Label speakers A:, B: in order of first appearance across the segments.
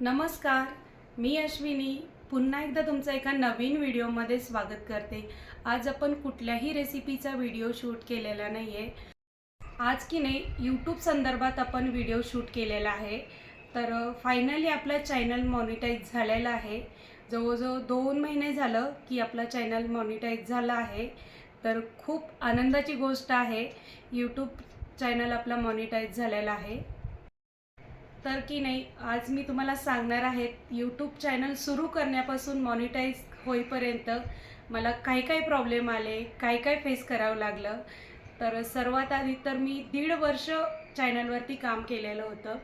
A: नमस्कार मी अश्विनी. पुन्हा एकदा तुमचं एका नवीन व्हिडिओमध्ये स्वागत करते. आज आपण कुठल्याही रेसिपीचा व्हिडिओ शूट केलेला नाही आहे आज की नाही यूट्यूब संदर्भात आपण व्हिडिओ शूट केलेला आहे. तर फायनली आपला चॅनल मॉनिटाईज झालेला आहे. जवळजवळ दोन महिने झालं की आपला चॅनल मॉनिटाईज झाला आहे. तर खूप आनंदाची गोष्ट आहे. यूट्यूब चॅनल आपला मॉनिटाईज झालेला आहे. तर की नाही आज मी तुम्हाला सांगणार आहे यूट्यूब चॅनल सुरू करण्यापासून मॉनिटाईज होईपर्यंत मला काय काय प्रॉब्लेम आले काय काय फेस करावं लागलं. तर सर्वात आधी तर मी दीड वर्ष चॅनलवरती काम केलेलं होतं.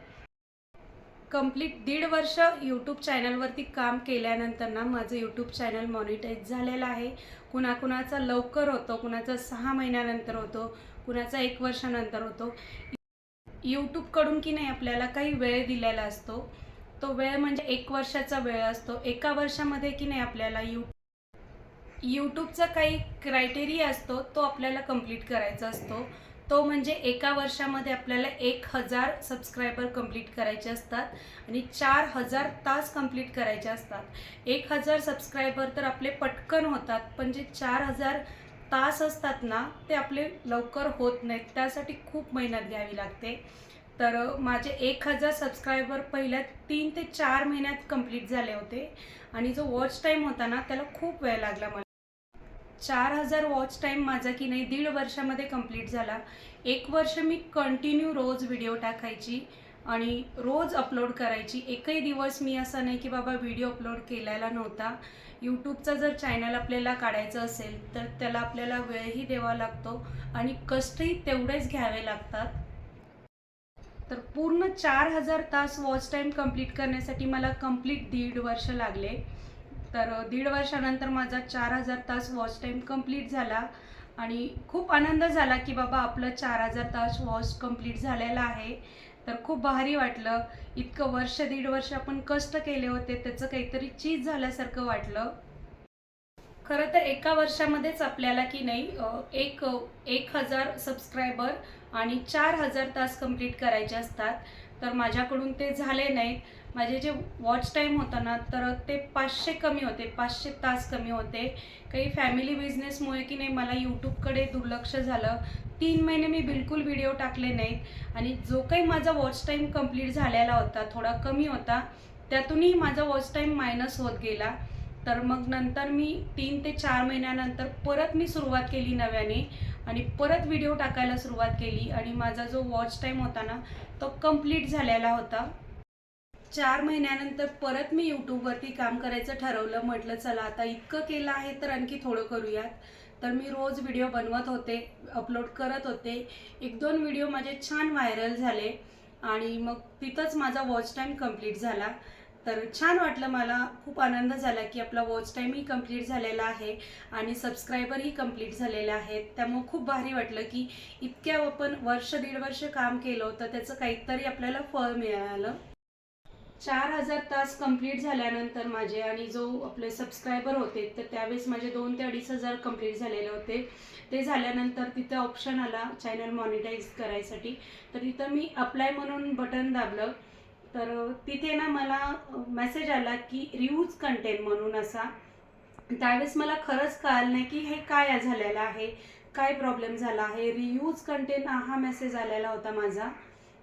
A: कंप्लीट दीड वर्ष यूट्यूब चॅनलवरती काम केल्यानंतर ना माझं यूट्यूब चॅनल मॉनिटाईज झालेलं आहे. कुणाकुणाचा लवकर होतो कुणाचा सहा महिन्यानंतर होतो कुणाचा एक वर्षानंतर होतो. यूट्यूबकडून की नाही आपल्याला काही वेळ दिलेला असतो. तो वेळ म्हणजे एक वर्षाचा वेळ असतो. एका वर्षामध्ये की नाही आपल्याला यू यूट्यूबचा काही क्रायटेरिया असतो तो आपल्याला कंप्लीट करायचा असतो. तो म्हणजे एका वर्षामध्ये आपल्याला एक हजार सबस्क्रायबर कंप्लीट करायचे असतात आणि चार हजार तास कंप्लीट करायचे असतात. एक हजार सबस्क्रायबर तर आपले पटकन होतात पण जे चार हजार तास असतात ना ते आपले लवकर होत नाहीत. त्यासाठी खूप मेहनत घ्यावी लागते. तर माझे एक हजार सबस्क्रायबर पहिल्या तीन ते चार महिन्यात कंप्लीट झाले होते. आणि जो वॉच टाईम होता ना त्याला खूप वेळ लागला मला. चार हजार वॉच टाईम माझा की नाही दीड वर्षामध्ये कंप्लीट झाला. एक वर्ष मी कंटिन्यू रोज व्हिडिओ टाकायची आणि रोज अपलोड करायची. एकही दिवस मी असा नाही की बाबा व्हिडिओ अपलोड केलेला नव्हता. यूट्यूबचा जर चॅनल आपल्याला काढायचं असेल तर त्याला आपल्याला वेळही द्यावा लागतो आणि कष्टही तेवढेच घ्यावे लागतात. तर पूर्ण चार हजार तास वॉच टाईम कंप्लीट करण्यासाठी मला कंप्लीट दीड वर्ष लागले. तर दीड वर्षानंतर माझा चार हजार तास वॉच टाईम कंप्लीट झाला. आणि खूप आनंद झाला की बाबा आपलं चार हजार तास वॉच कंप्लीट झालेला आहे. तर खूप भारी वाटलं. इतकं वर्ष दीड वर्ष आपण कष्ट केले होते त्याचं काहीतरी चीज झाल्यासारखं वाटलं. खरं तर एका वर्षामध्येच आपल्याला की नाही एक एक हजार सबस्क्रायबर आणि चार हजार तास कंप्लीट करायचे असतात. तर माझ्याकडून ते झाले नाहीत. माझे जे वॉच टाईम होता ना तर ते पाचशे कमी होते पाचशे तास कमी होते. काही फॅमिली बिझनेसमुळे की नाही मला यूट्यूबकडे दुर्लक्ष झालं. तीन महिने मी बिलकुल व्हिडिओ टाकले नाहीत. आणि जो काही माझा वॉच टाईम कंप्लीट झालेला होता थोडा कमी होता त्यातूनही माझा वॉच टाईम मायनस होत गेला. तर मग नंतर मी तीन ते चार महिन्यानंतर परत मी सुरुवात केली नव्याने आणि परत व्हिडिओ टाकायला सुरुवात केली आणि माझा जो वॉच टाईम होता ना तो कंप्लीट झालेला होता. चार महिन्यानंतर परत मी यूट्यूबवरती काम करायचं ठरवलं म्हटलं चला आता इतकं केलं आहे तर आणखी थोडं करूयात. तर मी रोज व्हिडिओ बनवत होते अपलोड करत होते. एक दोन व्हिडिओ माझे छान व्हायरल झाले आणि मग तिथंच माझा वॉच टाईम कंप्लीट झाला. तर छान वाटलं मला खूप आनंद झाला की आपला वॉच टाईमही कंप्लीट झालेला आहे आणि सबस्क्रायबरही कंप्लीट झालेले आहेत. त्यामुळे खूप भारी वाटलं की इतक्या आपण वर्ष दीड वर्ष काम केलं तर त्याचं काहीतरी आपल्याला फळ मिळालं. चार हजार तास कंप्लीट झाल्यानंतर माझे आणि जो आपले सबस्क्रायबर होते तर त्यावेळेस माझे दोन ते अडीच हजार कंप्लीट झालेले होते. ते झाल्यानंतर तिथं ऑप्शन आला चॅनल मॉनिटाईज करायसाठी. तर तिथं मी अप्लाय म्हणून बटन दाबलं. तर तिथे ना मला मेसेज आला की रियूज कंटेंट म्हणून असा. त्यावेळेस मला खरंच कळालं नाही की हे काय झालेलं आहे काय प्रॉब्लेम झाला आहे. रियूज कंटेंट हा मेसेज आलेला होता माझा.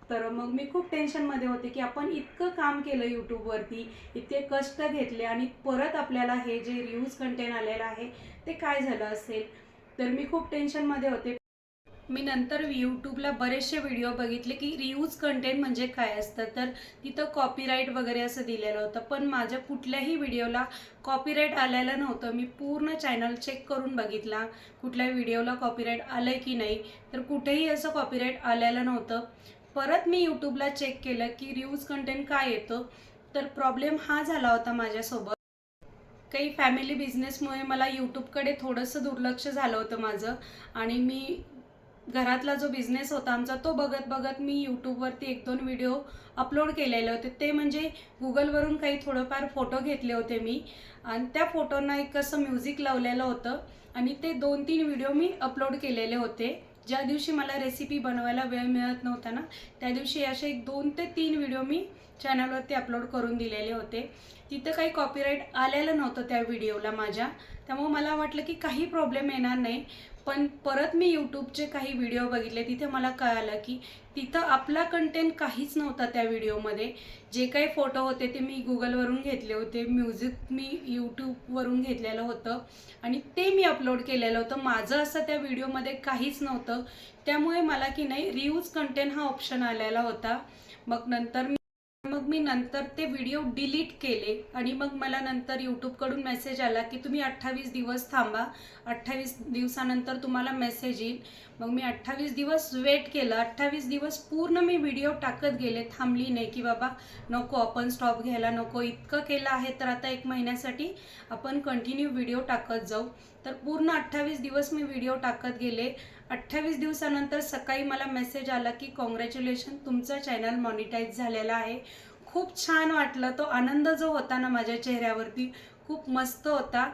A: तर मग मी खूप टेन्शनमध्ये होते की आपण इतकं काम केलं यूट्यूबवरती इतके कष्ट घेतले आणि परत आपल्याला हे जे रियूज कंटेंट आलेलं आहे ते काय झालं असेल? तर मी खूप टेन्शनमध्ये होते. मी नंतर यूट्यूबला बरेचसे व्हिडिओ बघितले की रियूज कंटेंट म्हणजे काय असतं? तर तिथं कॉपीराईट वगैरे असं दिलेलं होतं. पण माझ्या कुठल्याही व्हिडिओला कॉपीराईट आलेलं नव्हतं. मी पूर्ण चॅनल चेक करून बघितला कुठल्याही व्हिडिओला कॉपीराईट आलं की नाही. तर कुठेही असं कॉपीराईट आलेलं नव्हतं. परत मी यूट्यूबला चेक केलं की रियूज कंटेंट काय येतं? तर प्रॉब्लेम हा झाला होता माझ्यासोबत. काही फॅमिली बिझनेसमुळे मला यूट्यूबकडे थोडंसं दुर्लक्ष झालं होतं माझं. आणि मी घरातला जो बिझनेस होता आमचा तो बघत बघत मी यूट्यूबवरती एक दोन व्हिडिओ अपलोड केलेले होते. ते म्हणजे गुगलवरून काही थोडंफार फोटो घेतले होते मी. आणि त्या फोटोंना एक असं म्युझिक लावलेलं होतं. आणि ते दोन तीन व्हिडिओ मी अपलोड केलेले होते. ज्या दिवशी मला रेसिपी बनवायला वेळ मिळत नव्हता ना त्या दिवशी असे एक दोन ते तीन व्हिडिओ मी चॅनलवरती अपलोड करून दिलेले होते. तिथं काही कॉपीराईट आलेलं नव्हतं त्या व्हिडिओला माझ्या. त्यामुळे मला वाटलं की काही प्रॉब्लेम येणार नाही. पण परत मी यूट्यूबचे काही व्हिडिओ बघितले तिथे मला कळालं की तिथं आपला कंटेंट काहीच नव्हता त्या व्हिडिओमध्ये जे काही फोटो होते ते मी गुगलवरून घेतले होते म्युझिक मी यूट्यूबवरून घेतलेलं होतं आणि ते मी अपलोड केलेलं होतं. माझं असं त्या व्हिडिओमध्ये काहीच नव्हतं. त्यामुळे मला की नाही रियूज कंटेंट हा ऑप्शन आलेला होता. मग नंतर मी मग मी नंतर ते व्हिडिओ डिलीट केले आणि मग मला नंतर यूट्यूबकडून मेसेज आला की तुम्ही अठ्ठावीस दिवस थांबा. अठ्ठावीस दिवसानंतर तुम्हाला मेसेज येईल. मग मी अठ्ठावीस दिवस वेट केलं. अठ्ठावीस दिवस पूर्ण मी व्हिडिओ टाकत गेले. थांबली नाही की बाबा नको आपण स्टॉप घ्यायला नको इतकं केलं आहे तर आता एक महिन्यासाठी आपण कंटिन्यू व्हिडिओ टाकत जाऊ. तर पूर्ण अठ्ठावीस दिवस मी व्हिडिओ टाकत गेले. अठ्ठावीस दिवसानंतर सकाळी मला मेसेज आला की कॉंग्रॅच्युलेशन तुमचं चॅनल मॉनिटाईज झालेलं आहे. खूप छान वाटलं. तो आनंद जो होता ना माझ्या चेहऱ्यावरती खूप मस्त होता.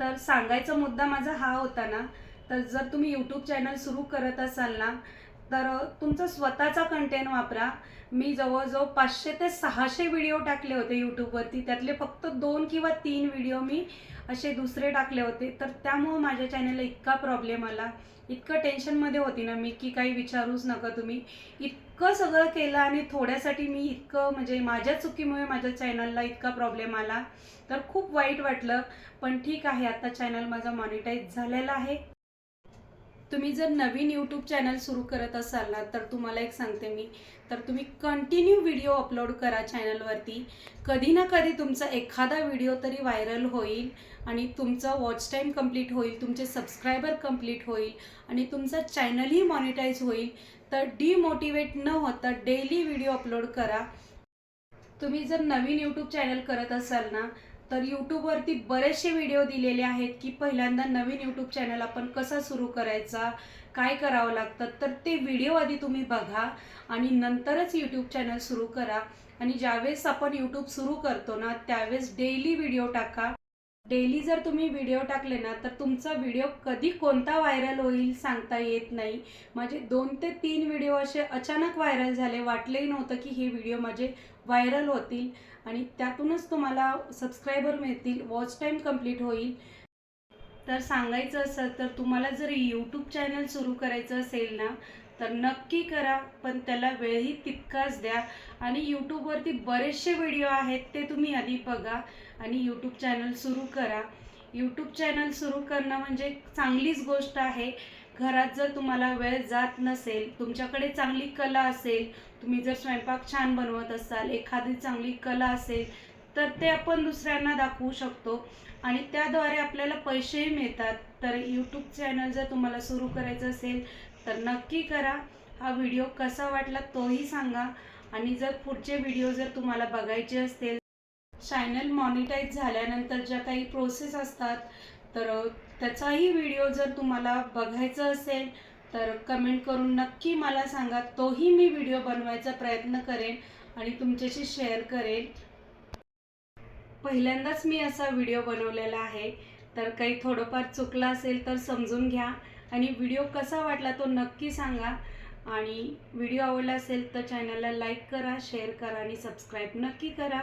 A: तर सांगायचा मुद्दा माझा हा होता ना तर जर तुम्ही यूट्यूब चॅनल सुरू करत असाल ना तर तुमचा स्वतःचा कंटेंट वापरा. मी जवळजवळ पाचशे ते सहाशे व्हिडिओ टाकले होते यूट्यूबवरती त्यातले फक्त दोन किंवा तीन व्हिडिओ मी असे दुसरे टाकले होते. तर त्यामुळं माझ्या चॅनलला इतका प्रॉब्लेम आला. इतकं टेन्शनमध्ये होती ना मी की काही विचारूच नका तुम्ही. इतकं सगळं केलं आणि थोड्यासाठी मी इतकं म्हणजे माझ्या चुकीमुळे माझ्या चॅनलला इतका प्रॉब्लेम आला. तर खूप वाईट वाटलं. पण ठीक आहे आता चॅनल माझा मॉनिटाईज झालेला आहे. तुम्ही जर नवीन यूट्यूब चॅनल सुरू करत असाल ना तर तुम्हाला एक सांगते मी. तर तुम्ही कंटिन्यू व्हिडिओ अपलोड करा चॅनलवरती कधी ना कधी तुमचा एखादा व्हिडिओ तरी व्हायरल होईल आणि तुमचा वॉच टाईम कंप्लीट होईल तुमचे सबस्क्रायबर कंप्लीट होईल आणि तुमचा चॅनलही मॉनिटाईज होईल. तर डिमोटिवेट न होता डेली व्हिडिओ अपलोड करा. तुम्ही जर नवीन यूट्यूब चॅनल करत असाल ना तर यूट्यूबवरती बरेचसे व्हिडिओ दिलेले आहेत की पहिल्यांदा नवीन यूट्यूब चॅनल आपण कसा सुरू करायचा काय करावं लागतं तर ते व्हिडिओ आधी तुम्ही बघा आणि नंतरच यूट्यूब चॅनल सुरू करा. आणि ज्यावेळेस आपण यूट्यूब सुरू करतो ना त्यावेळेस डेली व्हिडिओ टाका. डेली जर तुम्ही व्हिडिओ टाकले ना तर तुमचा व्हिडिओ कधी कोणता व्हायरल होईल सांगता येत नाही. माझे दोन ते तीन व्हिडिओ असे अचानक व्हायरल झाले वाटलेही नव्हतं की हे व्हिडिओ माझे व्हायरल होतील. आणि त्यातूनच तुम्हाला सबस्क्रायबर मिळतील वॉच टाईम कंप्लीट होईल. तर सांगायचं असं तर तुम्हाला जर यूट्यूब चॅनल सुरू करायचं असेल ना तर नक्की करा पण त्याला वेळही तितकाच द्या. आणि यूट्यूबवरती बरेचसे व्हिडिओ आहेत ते तुम्ही आधी बघा आणि यूट्यूब चॅनल सुरू करा. यूट्यूब चॅनल सुरू करणं म्हणजे चांगलीच गोष्ट आहे. घरात जर तुम्हाला वेळ जात नसेल तुमच्याकडे चांगली कला असेल तुम्ही जर स्वयंपाक छान बनवत असाल एखादी चांगली कला असेल तर ते आपण दुसऱ्यांना दाखवू शकतो. आणि त्याद्वारे आपल्याला पैसेही मिळतात. तर यूट्यूब चॅनल जर तुम्हाला सुरू करायचं असेल तर नक्की करा. हा व्हिडिओ कसा वाटला तोही सांगा. आणि जर पुढचे व्हिडिओ जर तुम्हाला बघायचे असतील चॅनल मॉनिटाईज झाल्यानंतर ज्या काही प्रोसेस असतात तर त्याचाही व्हिडिओ जर तुम्हाला बघायचा असेल तर कमेंट करून नक्की मला सांगा. तोही मी व्हिडिओ बनवायचा प्रयत्न करेन आणि तुमच्याशी शेअर करेन. पहिल्यांदाच मी असा व्हिडिओ बनवलेला आहे. तर काही थोडंफार चुकलं असेल तर समजून घ्या आणि व्हिडिओ कसा वाटला तो नक्की सांगा. आणि व्हिडिओ आवडला असेल तर चॅनलला लाईक करा शेअर करा आणि सबस्क्राईब नक्की करा.